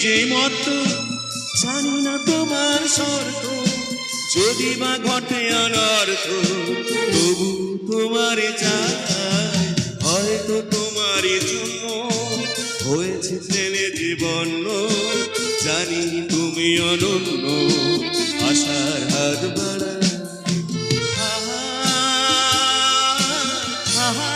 যে মত জানি না তোমার শর্ত যদি বা ঘটে অনর্থ তবু তোমার চাই। হয়তো তোমার জন্য হয়েছে ছেলে জীবন জানি তুমি অনন্য আশার হাত বাড়া আহা, আহা,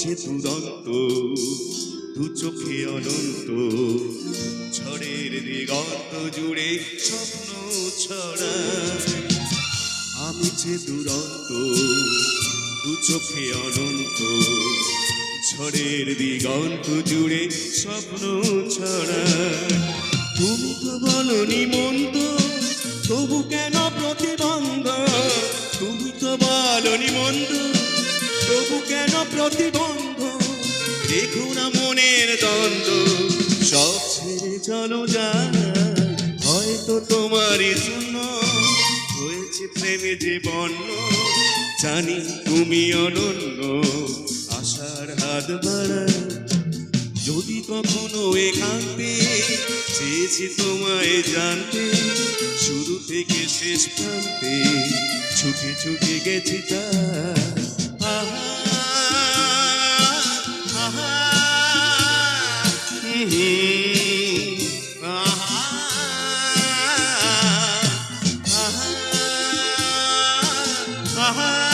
যে দুরন্ত দু চোখে অনন্ত ঝড়ের দিগন্ত জুড়ে স্বপ্ন ছড়া। আমি যে দুরন্ত দু চোখে অনন্ত ঝড়ের দিগন্ত জুড়ে স্বপ্ন ছড়া। তুমি তো বলনি কেন প্রতিবন্ধ দেখো না মনের দ্বন্দ্ব সব ছেড়ে চলো যায় হয়তো তোমারই জন্য হয়েছে প্রেমে জীবন জানি তুমি অনন্য, আশার হাত বাড়ায় যদি কখনো একান্তে চেয়েছি তোমায় জানতে, শুরু থেকে শেষ প্রান্তে ছুটে ছুটে গেছি তা Uh-huh.